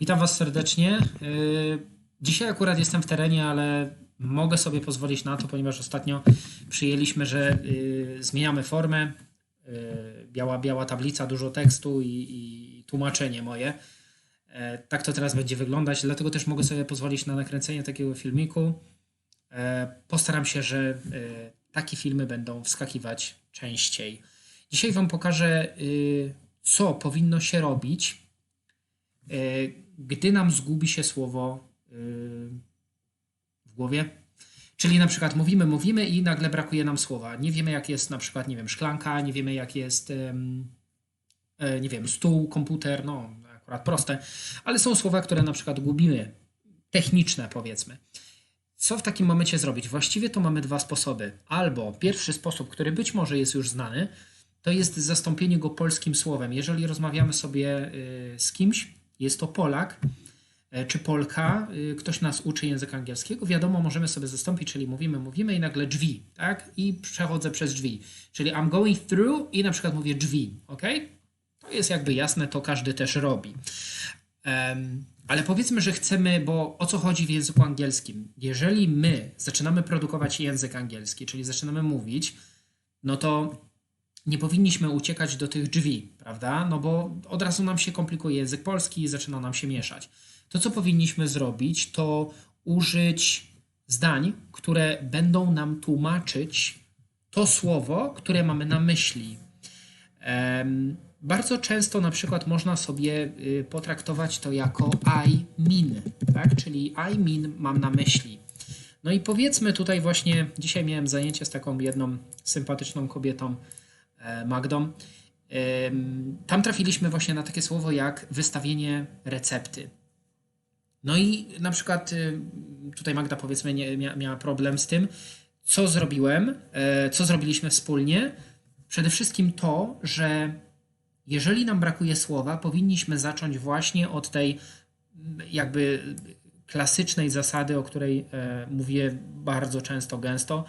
Witam Was serdecznie. Yy, Dzisiaj akurat jestem w terenie, ale mogę sobie pozwolić na to, ponieważ ostatnio przyjęliśmy, że yy, zmieniamy formę. Yy, Biała, biała tablica, dużo tekstu i, i tłumaczenie moje. E, Tak to teraz będzie wyglądać, dlatego też mogę sobie pozwolić na nakręcenie takiego filmiku. E, Postaram się, że takie filmy będą wskakiwać częściej. Dzisiaj Wam pokażę, y, co powinno się robić, gdy nam zgubi się słowo y, w głowie. Czyli na przykład mówimy, mówimy i nagle brakuje nam słowa. Nie wiemy, jak jest na przykład, nie wiem, szklanka, nie wiemy, jak jest, e, nie wiem, stół, komputer, no akurat proste, ale są słowa, które na przykład gubimy, techniczne powiedzmy. Co w takim momencie zrobić? Właściwie to mamy dwa sposoby. Albo pierwszy sposób, który być może jest już znany, to jest zastąpienie go polskim słowem. Jeżeli rozmawiamy sobie y, z kimś, jest to Polak e, czy Polka, y, ktoś nas uczy języka angielskiego, wiadomo, możemy sobie zastąpić, czyli mówimy, mówimy i nagle drzwi, tak? I przechodzę przez drzwi. Czyli I'm going through i na przykład mówię drzwi, ok? To jest jakby jasne, to każdy też robi. Em, ale powiedzmy, że chcemy, bo o co chodzi w języku angielskim? Jeżeli my zaczynamy produkować język angielski, czyli zaczynamy mówić, no to nie powinniśmy uciekać do tych drzwi, prawda? No bo od razu nam się komplikuje język polski i zaczyna nam się mieszać. To, co powinniśmy zrobić, to użyć zdań, które będą nam tłumaczyć to słowo, które mamy na myśli. Bardzo często na przykład można sobie y, potraktować to jako I mean, tak? Czyli I mean mam na myśli. No i powiedzmy tutaj właśnie, dzisiaj miałem zajęcie z taką jedną sympatyczną kobietą, Magdą. Em, Tam trafiliśmy właśnie na takie słowo jak wystawienie recepty. No i na przykład y, tutaj Magda powiedzmy nie, mia, miała problem z tym, co zrobiłem, e, co zrobiliśmy wspólnie. Przede wszystkim to, że jeżeli nam brakuje słowa, powinniśmy zacząć właśnie od tej mm, jakby klasycznej zasady, o której e, mówię bardzo często, gęsto.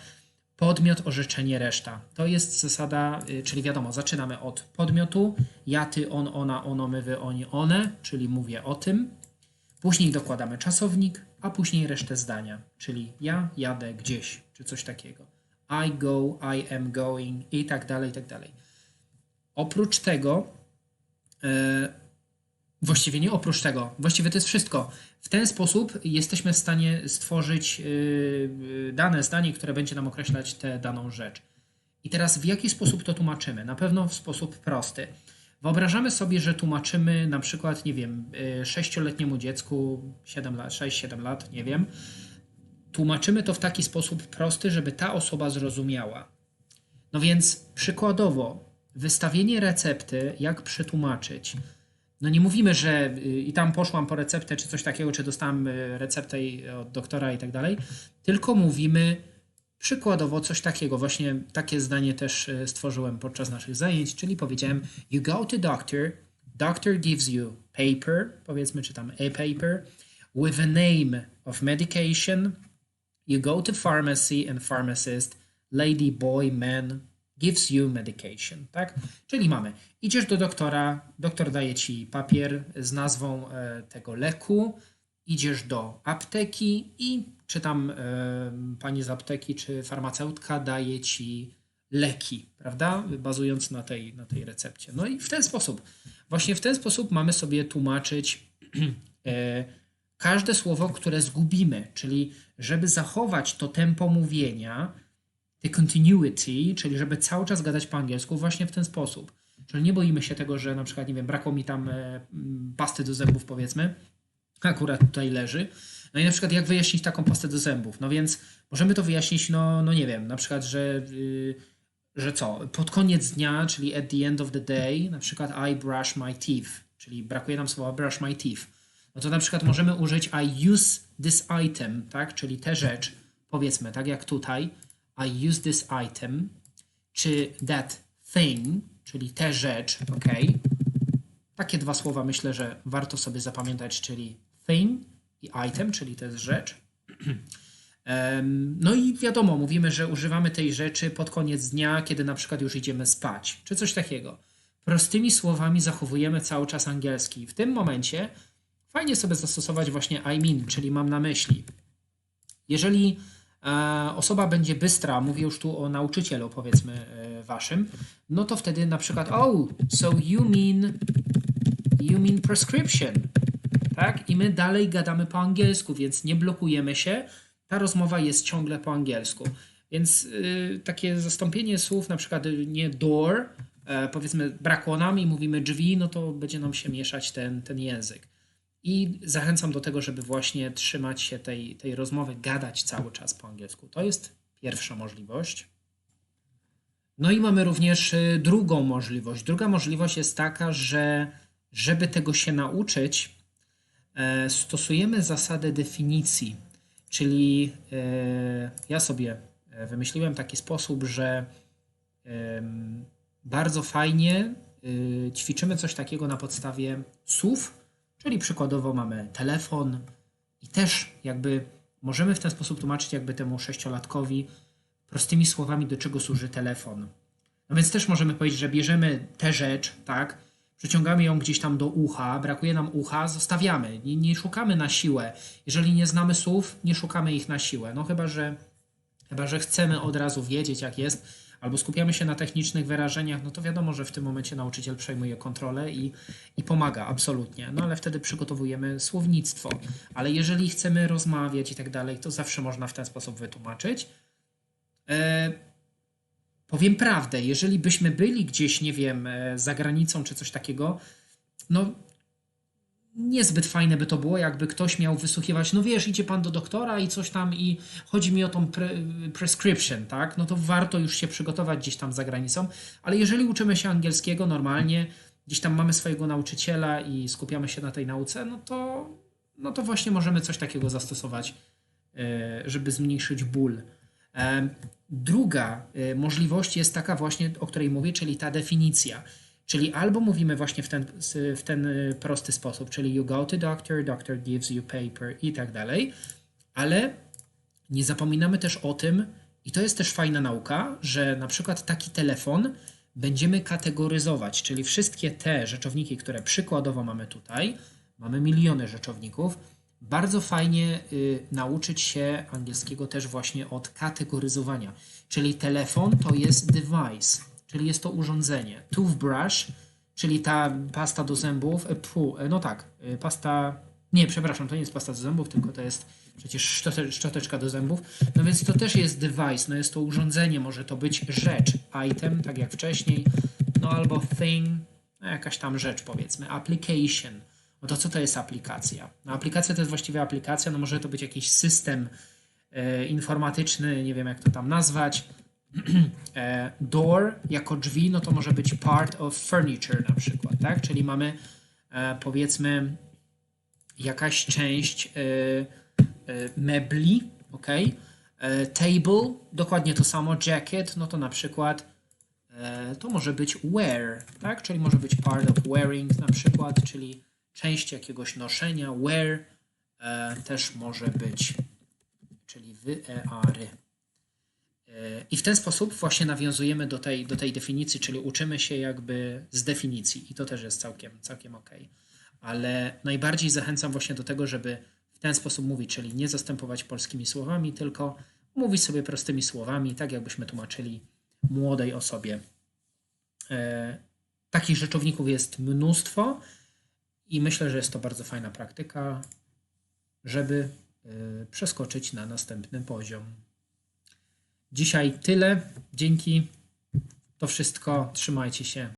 Podmiot, orzeczenie, reszta. To jest zasada, y, czyli wiadomo, zaczynamy od podmiotu. Ja, ty, on, ona, ono, my, wy, oni, one, czyli mówię o tym. Później dokładamy czasownik, a później resztę zdania, czyli ja jadę gdzieś, czy coś takiego. I go, I am going i tak dalej, i tak dalej. Oprócz tego, e, właściwie nie oprócz tego, właściwie to jest wszystko. W ten sposób jesteśmy w stanie stworzyć e, dane zdanie, które będzie nam określać tę daną rzecz. I teraz w jaki sposób to tłumaczymy? Na pewno w sposób prosty. Wyobrażamy sobie, że tłumaczymy na przykład, nie wiem, e, sześcioletniemu dziecku, 7 lat, 6-7 lat, nie wiem. Tłumaczymy to w taki sposób prosty, żeby ta osoba zrozumiała. No więc przykładowo, wystawienie recepty, jak przetłumaczyć. No nie mówimy, że y, i tam poszłam po receptę, czy coś takiego, czy dostałam y, receptę i- od doktora i tak dalej, tylko mówimy przykładowo coś takiego. Właśnie takie zdanie też y, stworzyłem podczas naszych zajęć, czyli powiedziałem you go to doctor, doctor gives you paper, powiedzmy, czy tam a paper, with a name of medication, You go to pharmacy and pharmacist, lady, boy, man gives you medication, tak? Czyli mamy, idziesz do doktora, doktor daje ci papier z nazwą e, tego leku, idziesz do apteki i czy tam e, pani z apteki, czy farmaceutka daje ci leki, prawda? Bazując na tej, na tej recepcie. No i w ten sposób, właśnie w ten sposób mamy sobie tłumaczyć e, każde słowo, które zgubimy, czyli żeby zachować to tempo mówienia, the continuity, czyli żeby cały czas gadać po angielsku właśnie w ten sposób. Czyli nie boimy się tego, że na przykład, nie wiem, brakło mi tam e, pasty do zębów, powiedzmy, akurat tutaj leży. No i na przykład jak wyjaśnić taką pastę do zębów? No więc możemy to wyjaśnić, no, no nie wiem, na przykład, że, y, że co, pod koniec dnia, czyli at the end of the day, na przykład I brush my teeth, czyli brakuje nam słowa brush my teeth. No to na przykład możemy użyć I use this item, tak, czyli tę rzecz, powiedzmy, tak jak tutaj, I use this item, czy that thing, czyli tę rzecz, ok? Takie dwa słowa myślę, że warto sobie zapamiętać, czyli thing i item, czyli to jest rzecz. No i wiadomo, mówimy, że używamy tej rzeczy pod koniec dnia, kiedy na przykład już idziemy spać, czy coś takiego. Prostymi słowami zachowujemy cały czas angielski. W tym momencie fajnie sobie zastosować właśnie I mean, czyli mam na myśli. Jeżeli osoba będzie bystra, mówię już tu o nauczycielu, powiedzmy e, waszym, no to wtedy na przykład, oh, so you mean, you mean prescription, tak? I my dalej gadamy po angielsku, więc nie blokujemy się. Ta rozmowa jest ciągle po angielsku. Więc y, takie zastąpienie słów, na przykład y, nie door, e, powiedzmy brakło nam i mówimy drzwi, no to będzie nam się mieszać ten, ten język. I zachęcam do tego, żeby właśnie trzymać się tej, tej rozmowy, gadać cały czas po angielsku. To jest pierwsza możliwość. No i mamy również y, drugą możliwość. Druga możliwość jest taka, że żeby tego się nauczyć, e, stosujemy zasadę definicji. Czyli e, ja sobie e, wymyśliłem taki sposób, że bardzo fajnie y, ćwiczymy coś takiego na podstawie słów, czyli przykładowo mamy telefon i też jakby możemy w ten sposób tłumaczyć jakby temu sześciolatkowi prostymi słowami, do czego służy telefon. No więc też możemy powiedzieć, że bierzemy tę rzecz, tak, przyciągamy ją gdzieś tam do ucha, brakuje nam ucha, zostawiamy. Nie, nie szukamy na siłę. Jeżeli nie znamy słów, nie szukamy ich na siłę. No chyba, że chyba, że chcemy od razu wiedzieć, jak jest, albo skupiamy się na technicznych wyrażeniach, no to wiadomo, że w tym momencie nauczyciel przejmuje kontrolę i, i pomaga, absolutnie. No ale wtedy przygotowujemy słownictwo. Ale jeżeli chcemy rozmawiać i tak dalej, to zawsze można w ten sposób wytłumaczyć. E, powiem prawdę, jeżeli byśmy byli gdzieś, nie wiem, e, za granicą czy coś takiego, no niezbyt fajne by to było, jakby ktoś miał wysłuchiwać, no wiesz, idzie pan do doktora i coś tam i chodzi mi o tą pre prescription, tak? No to warto już się przygotować gdzieś tam za granicą, ale jeżeli uczymy się angielskiego normalnie, gdzieś tam mamy swojego nauczyciela i skupiamy się na tej nauce, no to, no to właśnie możemy coś takiego zastosować, e, żeby zmniejszyć ból. E, Druga e, możliwość jest taka właśnie, o której mówię, czyli ta definicja. Czyli albo mówimy właśnie w ten, w ten e, prosty sposób, czyli you go to doctor, doctor gives you paper i tak dalej, ale nie zapominamy też o tym, i to jest też fajna nauka, że na przykład taki telefon będziemy kategoryzować, czyli wszystkie te rzeczowniki, które przykładowo mamy tutaj, mamy miliony rzeczowników, bardzo fajnie y, nauczyć się angielskiego też właśnie od kategoryzowania. Czyli telefon to jest device, czyli jest to urządzenie. Toothbrush, czyli ta pasta do zębów, e, pu, e, no tak, e, pasta, nie, przepraszam, to nie jest pasta do zębów, tylko to jest przecież szczote, szczoteczka do zębów. No więc to też jest device, no jest to urządzenie, może to być rzecz, item, tak jak wcześniej, no albo thing, no jakaś tam rzecz powiedzmy, application. No to co to jest aplikacja? No aplikacja to jest właściwie aplikacja, no może to być jakiś system informatyczny, nie wiem jak to tam nazwać. e, door jako drzwi, no to może być part of furniture na przykład, tak? Czyli mamy e, powiedzmy jakaś część e, mebli, ok? Table, dokładnie to samo, jacket, no to na przykład to może być wear, tak? Czyli może być part of wearing na przykład, czyli część jakiegoś noszenia, wear też może być, czyli wy, e. I w ten sposób właśnie nawiązujemy do tej, do tej definicji, czyli uczymy się jakby z definicji i to też jest całkiem, całkiem ok. Ale najbardziej zachęcam właśnie do tego, żeby w ten sposób mówić, czyli nie zastępować polskimi słowami, tylko mówić sobie prostymi słowami, tak jakbyśmy tłumaczyli młodej osobie. E, takich rzeczowników jest mnóstwo i myślę, że jest to bardzo fajna praktyka, żeby e, przeskoczyć na następny poziom. Dzisiaj tyle. Dzięki. To wszystko. Trzymajcie się.